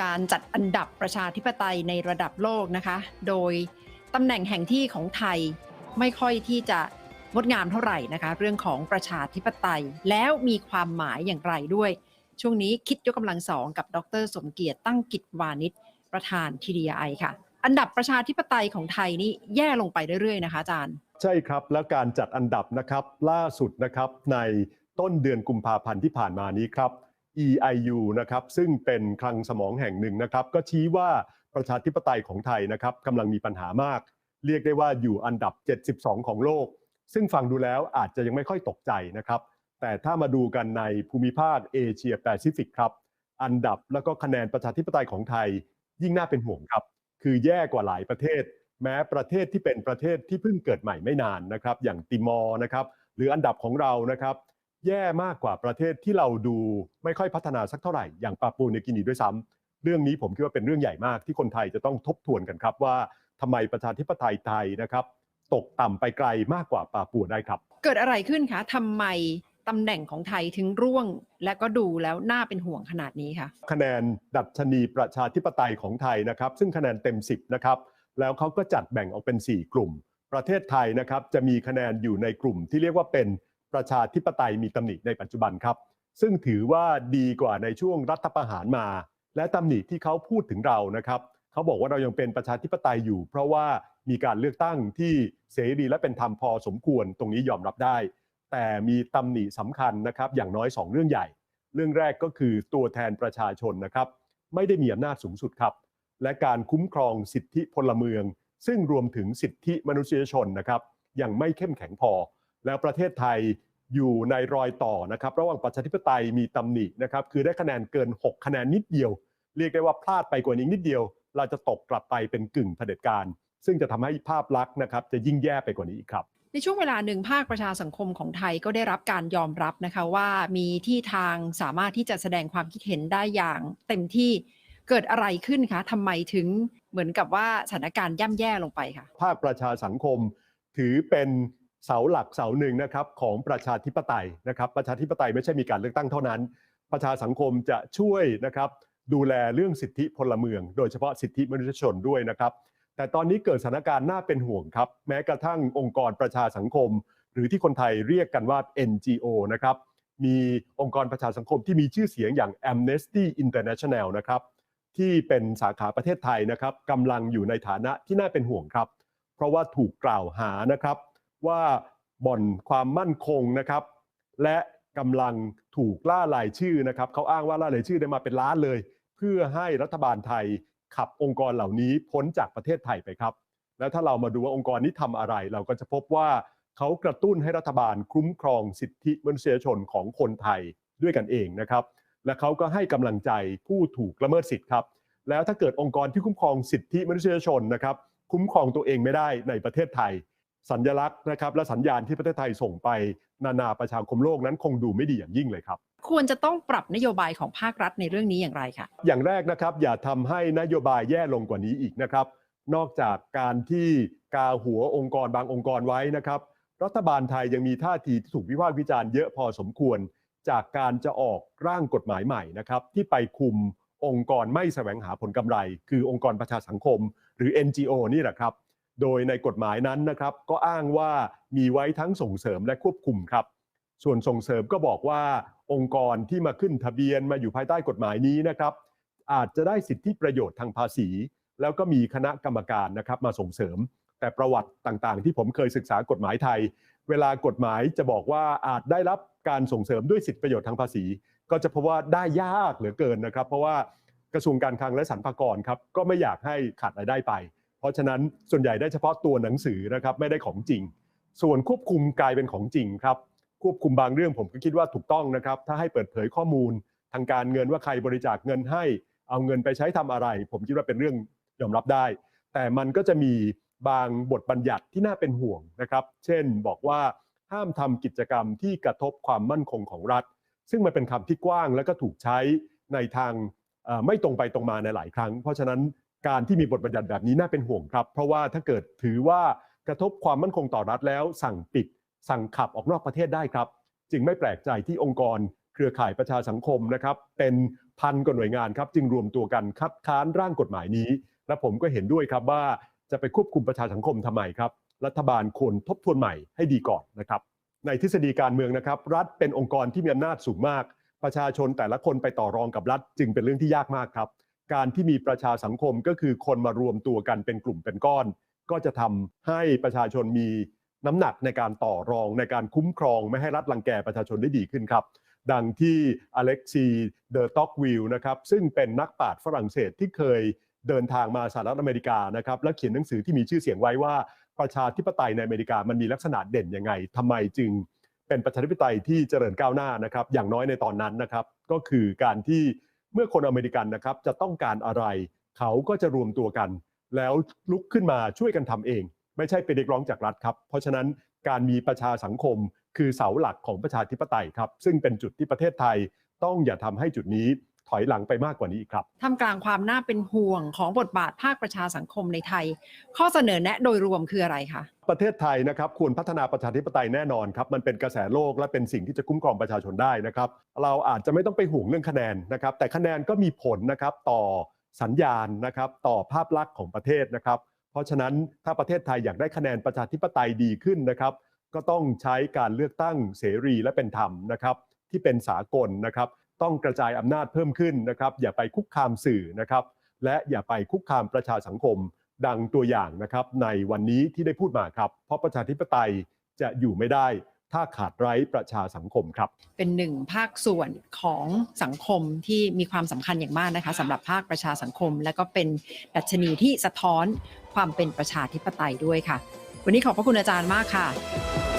การจัดอันดับประชาธิปไตยในระดับโลกนะคะ โดยตำแหน่งแห่งที่ของไทยไม่ค่อยที่จะงดงามเท่าไหร่นะคะ เรื่องของประชาธิปไตยแล้วมีความหมายอย่างไรด้วย ช่วงนี้คิดยกกำลังสองกับดร สมเกียรติตั้งกิจวานิชประธาน TDI ค่ะ อันดับประชาธิปไตยของไทยนี่แย่ลงไปเรื่อยๆนะคะอาจารย์ ใช่ครับ และการจัดอันดับนะครับล่าสุดนะครับในต้นเดือนกุมภาพันธ์ที่ผ่านมานี้ครับ EIU นะครับซึ่งเป็นคลังสมองแห่งหนึ่งนะครับ ก็ชี้ว่าประชาธิปไตยของไทยนะครับกำลังมีปัญหามาก เรียกได้ว่าอยู่อันดับ 72 ของโลก ซึ่งฟังดูแล้วอาจจะยังไม่ค่อยตกใจนะครับ แต่ถ้ามาดูกันในภูมิภาคเอเชียแปซิฟิกครับ อันดับแล้วก็คะแนนประชาธิปไตยของไทย ยิ่งน่าเป็นห่วงครับ คือแย่กว่าหลายประเทศ แม้ประเทศที่เป็นประเทศที่เพิ่งเกิดใหม่ไม่นานนะครับ อย่างติมอร์นะครับ หรืออันดับของเรานะครับ แย่มากกว่าประเทศที่เราดูไม่ค่อยพัฒนาสักเท่าไหร่อย่างปาปูนิวกินีด้วยซ้ำเรื่องนี้ผมคิดว่าเป็นเรื่องใหญ่มากที่คนไทยจะต้องทบทวนกันครับว่าทำไมประชาธิปไตยไทยนะครับ ตกต่ำไปไกลมากกว่าปาปัวได้ครับ เกิดอะไรขึ้นคะทำไมตำแหน่งของไทยถึงร่วง และก็ดูแล้วน่าเป็นห่วงขนาดนี้คะคะแนนดัชนีประชาธิปไตยของไทยนะครับ ซึ่งคะแนนเต็ม 10 นะครับ แล้วเขาก็จัดแบ่งออกเป็น 4 กลุ่ม ประเทศไทยนะครับจะมีคะแนนอยู่ในกลุ่มที่เรียกว่าเป็น ประชาธิปไตยมีตำหนิในปัจจุบันครับ ซึ่งถือว่าดีกว่าในช่วงรัฐประหารมา และตำหนิที่เขาพูดถึงเรานะครับเขาบอกว่าเรายังเป็นประชาธิปไตยอยู่ เพราะว่ามีการเลือกตั้งที่เสรีและเป็นธรรมพอสมควรตรงนี้ยอมรับได้ แต่มีตำหนิสำคัญนะครับ อย่างน้อย 2 เรื่องใหญ่ เรื่องแรกก็คือตัวแทนประชาชนนะครับ ไม่ได้มีอำนาจสูงสุดครับ และการคุ้มครองสิทธิพลเมือง ซึ่งรวมถึงสิทธิมนุษยชนนะครับ ยังไม่เข้มแข็งพอ แล้วประเทศไทยอยู่ในรอยต่อนะครับระหว่างประชาธิปไตยมีตำหนินะครับคือได้คะแนนเกิน 6 คะแนนนิดเดียว เรียกได้ว่าพลาดไปกว่านี้นิดเดียว เราจะตกกลับไปเป็นกึ่งเผด็จการ ซึ่งจะทำให้ภาพลักษณ์นะครับจะยิ่งแย่ไปกว่านี้อีกครับในช่วงเวลาหนึ่งภาคประชาสังคมของไทยก็ได้รับการยอมรับนะคะว่ามีที่ทางสามารถที่จะแสดงความคิดเห็นได้อย่างเต็มที่เกิดอะไรขึ้นคะทำไมถึงเหมือนกับว่าสถานการณ์ย่ำแย่ลงไปค่ะภาคประชาสังคมถือเป็น เสาหลักเสาหนึ่งนะครับของประชาธิปไตยนะครับ ประชาธิปไตยไม่ใช่มีการเลือกตั้งเท่านั้น ประชาสังคมจะช่วยนะครับดูแลเรื่องสิทธิพลเมือง โดยเฉพาะสิทธิมนุษยชนด้วยนะครับ แต่ตอนนี้เกิดสถานการณ์น่าเป็นห่วงครับ แม้กระทั่งองค์กรประชาสังคม หรือที่คนไทยเรียกกันว่า NGO นะครับมีองค์กรประชาสังคมที่มีชื่อเสียงอย่าง Amnesty International นะครับที่เป็นสาขาประเทศไทยนะครับกำลังอยู่ในฐานะที่น่าเป็นห่วงครับ เพราะว่าถูกกล่าวหานะครับ ว่าบ่อนความมั่นคงนะครับ และกำลังถูกล่ารายชื่อนะครับเขาอ้างว่าล่ารายชื่อได้มาเป็นล้านเลย เพื่อให้รัฐบาลไทยขับองค์กรเหล่านี้พ้นจากประเทศไทยไปครับ แล้วถ้าเรามาดูว่าองค์กรนี้ทำอะไร เราก็จะพบว่าเขากระตุ้นให้รัฐบาลคุ้มครองสิทธิมนุษยชนของคนไทยด้วยกันเองนะครับ และเขาก็ให้กำลังใจผู้ถูกละเมิดสิทธิ์ครับ แล้วถ้าเกิดองค์กรที่คุ้มครองสิทธิมนุษยชนนะครับ คุ้มครองตัวเองไม่ได้ในประเทศไทย สัญลักษณ์นะครับและสัญญาณที่ประเทศไทยส่งไป นานาประชาคมโลกนั้นคงดูไม่ดีอย่างยิ่งเลยครับ ควรจะต้องปรับนโยบายของภาครัฐในเรื่องนี้อย่างไรคะอย่างแรกนะครับอย่าทำให้นโยบายแย่ลงกว่านี้อีกนะครับ นอกจากการที่กาหัวองค์กรบางองค์กรไว้นะครับ รัฐบาลไทยยังมีท่าทีที่ถูกวิพากษ์วิจารณ์เยอะพอสมควร จากการจะออกร่างกฎหมายใหม่นะครับที่ไปคุมองค์กรไม่แสวงหาผลกำไร คือองค์กรประชาสังคม หรือ NGO นี่แหละครับ โดยในกฎหมายนั้นนะครับก็อ้างว่ามีไว้ทั้งส่งเสริมและควบคุมครับ ส่วนส่งเสริมก็บอกว่าองค์กรที่มาขึ้นทะเบียนมาอยู่ภายใต้กฎหมายนี้นะครับ อาจจะได้สิทธิประโยชน์ทางภาษี แล้วก็มีคณะกรรมการนะครับมาส่งเสริม แต่ประวัติต่างๆ ที่ผมเคยศึกษากฎหมายไทย เวลากฎหมายจะบอกว่าอาจได้รับการส่งเสริมด้วยสิทธิประโยชน์ทางภาษี ก็จะพบว่าได้ยากเหลือเกินนะครับ เพราะว่ากระทรวงการคลังและสรรพากรครับก็ไม่อยากให้ขาดรายได้ไป เพราะฉะนั้นส่วนใหญ่ได้เฉพาะตัวหนังสือนะครับไม่ได้ของจริง ส่วนควบคุมกลายเป็นของจริงครับควบคุมบางเรื่องผมก็คิดว่าถูกต้องนะครับ ถ้าให้เปิดเผยข้อมูลทางการเงินว่าใครบริจาคเงินให้ เอาเงินไปใช้ทำอะไร ผมคิดว่าเป็นเรื่องยอมรับได้ แต่มันก็จะมีบางบทบัญญัติที่น่าเป็นห่วงนะครับ เช่นบอกว่าห้ามทำกิจกรรมที่กระทบความมั่นคงของรัฐ ซึ่งมันเป็นคำที่กว้างและก็ถูกใช้ในทางไม่ตรงไปตรงมาในหลายครั้ง เพราะฉะนั้น การที่มีบทบัญญัติแบบนี้น่าเป็นห่วงครับ เพราะว่าถ้าเกิดถือว่ากระทบความมั่นคงต่อรัฐแล้ว สั่งปิด สั่งขับออกนอกประเทศได้ครับ จึงไม่แปลกใจที่องค์กร เครือข่ายประชาสังคมนะครับ เป็นพันกว่าหน่วยงานครับ จึงรวมตัวกันคัดค้านร่างกฎหมายนี้ และผมก็เห็นด้วยครับว่าจะไปควบคุมประชาสังคมทำไมครับ รัฐบาลควรทบทวนใหม่ให้ดีก่อนนะครับ ในทฤษฎีการเมืองนะครับ รัฐเป็นองค์กรที่มีอำนาจสูงมาก ประชาชนแต่ละคนไปต่อรองกับรัฐ จึงเป็นเรื่องที่ยากมากครับ การที่มีประชาสังคมก็คือคนมารวมตัวกันเป็นกลุ่มเป็นก้อน ก็จะทำให้ประชาชนมีน้ำหนักในการต่อรองในการคุ้มครองไม่ให้รัฐรังแกประชาชนได้ดีขึ้นครับดังที่อเล็กซีเดอร์ต็อกวิลนะครับซึ่งเป็นนักปราชญ์ฝรั่งเศสที่เคยเดินทางมาสหรัฐอเมริกานะครับและเขียนหนังสือที่มีชื่อเสียงไว้ว่าประชาธิปไตยในอเมริกามันมีลักษณะเด่นยังไงทำไมจึงเป็นประชาธิปไตยที่เจริญก้าวหน้านะครับอย่างน้อยในตอนนั้นนะครับก็คือการที่ เมื่อคนอเมริกันนะครับจะต้องการอะไร เขาก็จะรวมตัวกัน แล้วลุกขึ้นมาช่วยกันทำเอง ไม่ใช่ไปเรียกร้องจากรัฐครับ เพราะฉะนั้นการมีประชาสังคมคือเสาหลักของประชาธิปไตยครับ ซึ่งเป็นจุดที่ประเทศไทยต้องอย่าทำให้จุดนี้ อยหลังไปมากกว่านี้อีกครับท่ามกลางความน่าเป็นห่วงของบทบาทภาคประชาสังคมในไทย ข้อเสนอแนะโดยรวมคืออะไรคะประเทศไทยนะครับควรพัฒนาประชาธิปไตยแน่นอนครับมันเป็นกระแสโลกและเป็นสิ่งที่จะคุ้มครองประชาชนได้นะครับ เราอาจจะไม่ต้องไปห่วงเรื่องคะแนนนะครับ แต่คะแนนก็มีผลนะครับต่อสัญญาณนะครับ ต่อภาพลักษณ์ของประเทศนะครับ เพราะฉะนั้นถ้าประเทศไทยอยากได้คะแนนประชาธิปไตยดีขึ้นนะครับ ก็ต้องใช้การเลือกตั้งเสรีและเป็นธรรมนะครับ ที่เป็นสากลนะครับ ต้องกระจายอำนาจเพิ่มขึ้นนะครับอย่าไปคุกคามสื่อนะครับและอย่าไปคุกคามประชาสังคม ดังตัวอย่างนะครับในวันนี้ที่ได้พูดมาครับ เพราะประชาธิปไตยจะอยู่ไม่ได้ถ้าขาดไร้ประชาสังคมครับ เป็นหนึ่งภาคส่วนของสังคมที่มีความสำคัญอย่างมากนะคะสำหรับภาคประชาสังคม และก็เป็นดัชนีที่สะท้อนความเป็นประชาธิปไตยด้วยค่ะ วันนี้ขอบพระคุณอาจารย์มากค่ะ